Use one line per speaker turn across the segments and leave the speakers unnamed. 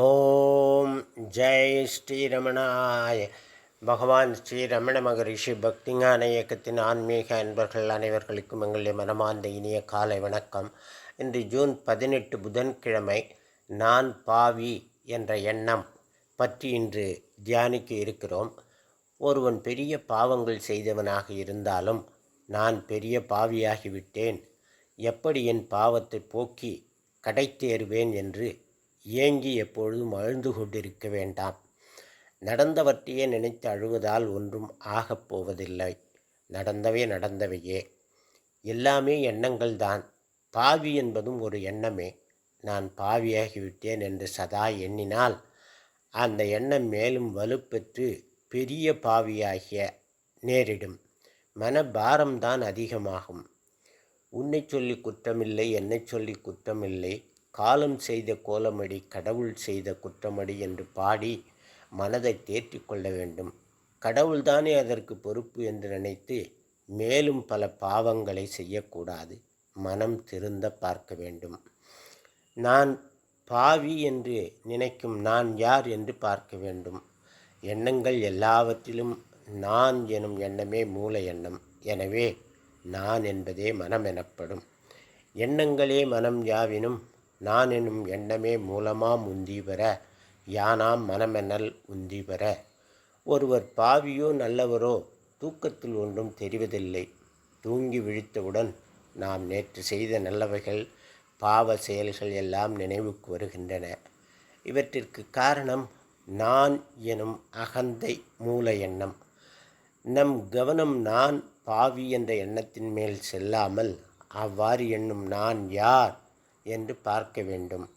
ஓம் ஜெய் ஸ்ரீரமணாய். பகவான் ஸ்ரீ ரமண மகரிஷி பக்திஞான இயக்கத்தின் ஆன்மீக அன்பர்கள் அனைவர்களுக்கும் எங்களுடைய மனமார்ந்த இனிய காலை வணக்கம். இன்று ஜூன் பதினெட்டு புதன்கிழமை நான் பாவி என்ற எண்ணம் பற்றி இன்று தியானிக்க இருக்கிறோம். ஒருவன் பெரிய பாவங்கள் செய்தவனாக இருந்தாலும் நான் பெரிய பாவியாகிவிட்டேன். எப்படி என் பாவத்தை போக்கி கடைத்தேறுவேன் என்று ஏங்கி எப்பொழுதும் அழுந்து கொண்டிருக்க வேண்டாம். நடந்தவற்றையே நினைத்து அழுவதால் ஒன்றும் ஆகப் போவதில்லை. நடந்தவே நடந்தவையே. எல்லாமே எண்ணங்கள் தான். பாவி என்பதும் ஒரு எண்ணமே. நான் பாவியாகிவிட்டேன் என்று சதா எண்ணினால் அந்த எண்ணம் மேலும் வலுப்பெற்று பெரிய பாவியாகிய நேரிடும். மனபாரம்தான் அதிகமாகும். உன்னை சொல்லி குற்றமில்லை என்னை சொல்லி குற்றமில்லை. காலம் செய்த கோலமடி கடவுள் செய்த குற்றமடி என்று பாடி மனதை தேற்றி கொள்ள வேண்டும். கடவுள்தானே அதற்கு பொறுப்பு என்று நினைத்து மேலும் பல பாவங்களை செய்யக்கூடாது. மனம் திருந்த பார்க்க வேண்டும். நான் பாவி என்று நினைக்கும் நான் யார் என்று பார்க்க வேண்டும். எண்ணங்கள் எல்லாவற்றிலும் நான் எனும் எண்ணமே மூல எண்ணம். எனவே நான் என்பதே மனம் எனப்படும். எண்ணங்களே மனம் யாவினும் நான் எனும் எண்ணமே மூலமாம் உந்தி பெற யானாம் மனமென்னல் உந்தி பெற ஒருவர் பாவியோ நல்லவரோ தூக்கத்தில் ஒன்றும் தெரிவதில்லை. தூங்கி விழித்தவுடன் நாம் நேற்று செய்த நல்லவைகள் பாவ செயல்கள் எல்லாம் நினைவுக்கு வருகின்றன. இவற்றிற்கு காரணம் நான் எனும் அகந்தை மூல எண்ணம். நம் கவனம் நான் பாவி என்ற எண்ணத்தின் மேல் செல்லாமல் அவ்வாறு எண்ணும் நான் யார்? என்று பார்க்க வேண்டும்.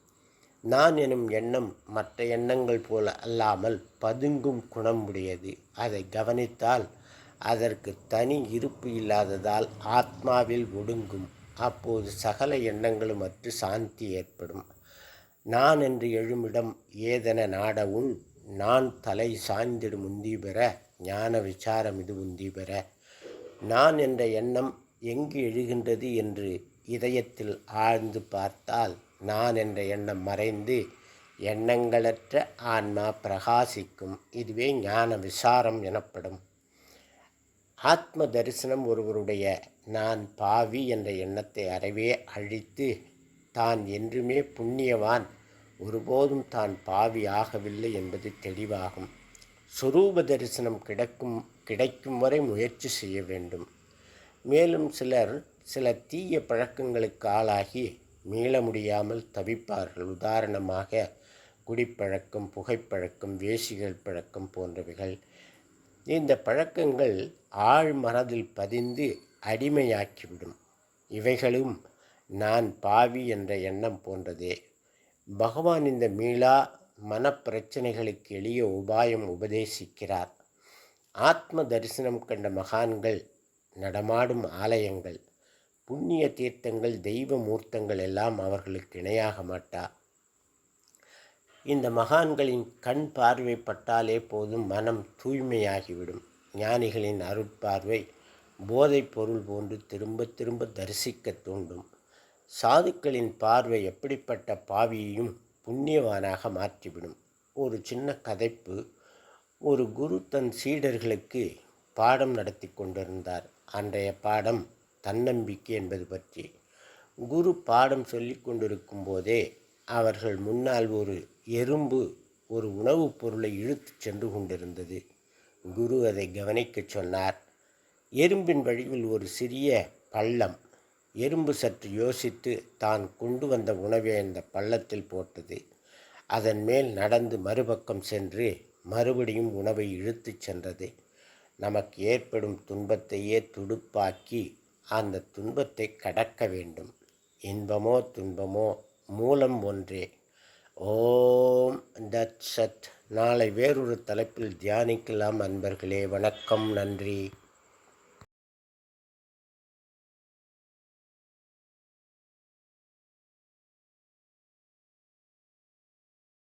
நான் எனும் எண்ணம் மற்ற எண்ணங்கள் போல அல்லாமல் பதுங்கும் குணம் உடையது. அதை கவனித்தால் அதற்கு தனி இருப்பு இல்லாததால் ஆத்மாவில் ஒடுங்கும். அப்போது சகல எண்ணங்களும் அற்று சாந்தி ஏற்படும். நான் என்று எழுமிடம் ஏதென நாடவும் நான் தலை சாய்ந்திடும் உந்தி பெற ஞான விசாரம் இது உந்தி பெற. நான் என்ற எண்ணம் எங்கு எழுகின்றது என்று இதயத்தில் ஆழ்ந்து பார்த்தால் நான் என்ற எண்ணம் மறைந்து எண்ணங்களற்ற ஆன்மா பிரகாசிக்கும். இதுவே ஞான விசாரம் எனப்படும். ஆத்ம தரிசனம் ஒருவருடைய நான் பாவி என்ற எண்ணத்தை அறவே அழித்து தான் என்றுமே புண்ணியவான் ஒருபோதும் தான் பாவி ஆகவில்லை என்பது தெளிவாகும். சுரூப தரிசனம் கிடைக்கும் கிடைக்கும் வரை முயற்சி செய்ய வேண்டும். மேலும் சிலர் சில தீய பழக்கங்களுக்கு ஆளாகி மீள முடியாமல் தவிப்பார்கள். உதாரணமாக குடிப்பழக்கம் புகைப்பழக்கம் வேசிகள் பழக்கம் போன்றவைகள். இந்த பழக்கங்கள் ஆழ் மனதில் பதிந்து அடிமையாக்கிவிடும். இவைகளும் நான் பாவி என்ற எண்ணம் போன்றதே. பகவான் இந்த மீளா மனப்பிரச்சனைகளுக்கு எளிய உபாயம் உபதேசிக்கிறார். ஆத்ம தரிசனம் கண்ட மகான்கள் நடமாடும் ஆலயங்கள். புண்ணிய தீர்த்தங்கள் தெய்வ மூர்த்தங்கள் எல்லாம் அவர்களுக்கு இணையாக மாட்டா. இந்த மகான்களின் கண் பார்வைப்பட்டாலே போதும் மனம் தூய்மையாகிவிடும். ஞானிகளின் அருட்பார்வை போதைப் பொருள் போன்று திரும்ப திரும்ப தரிசிக்க தூண்டும். சாதுக்களின் பார்வை எப்படிப்பட்ட பாவியையும் புண்ணியவானாக மாற்றிவிடும். ஒரு சின்ன கதைப்பு. ஒரு குரு தன் சீடர்களுக்கு பாடம் நடத்தி கொண்டிருந்தார். அன்றைய பாடம் தன்னம்பிக்கை என்பது பற்றி. குரு பாடம் சொல்லி கொண்டிருக்கும் போதே அவர்கள் முன்னால் ஒரு எறும்பு ஒரு உணவுப் பொருளை இழுத்து சென்று கொண்டிருந்தது. குரு அதை கவனிக்கச் சொன்னார். எறும்பின் வழியில் ஒரு சிறிய பள்ளம் எறும்பு சற்று யோசித்து தான் கொண்டு வந்த உணவை அந்த பள்ளத்தில் போட்டது. அதன் மேல் நடந்து மறுபக்கம் சென்று மறுபடியும் உணவை இழுத்துச் சென்றது. நமக்கு ஏற்படும் துன்பத்தையே துடுப்பாக்கி அந்த துன்பத்தை கடக்க வேண்டும். இன்பமோ துன்பமோ மூலம் ஒன்றே. ஓம் தத் சத். நாளை வேறொரு தலைப்பில் தியானிக்கலாம் அன்பர்களே. வணக்கம். நன்றி.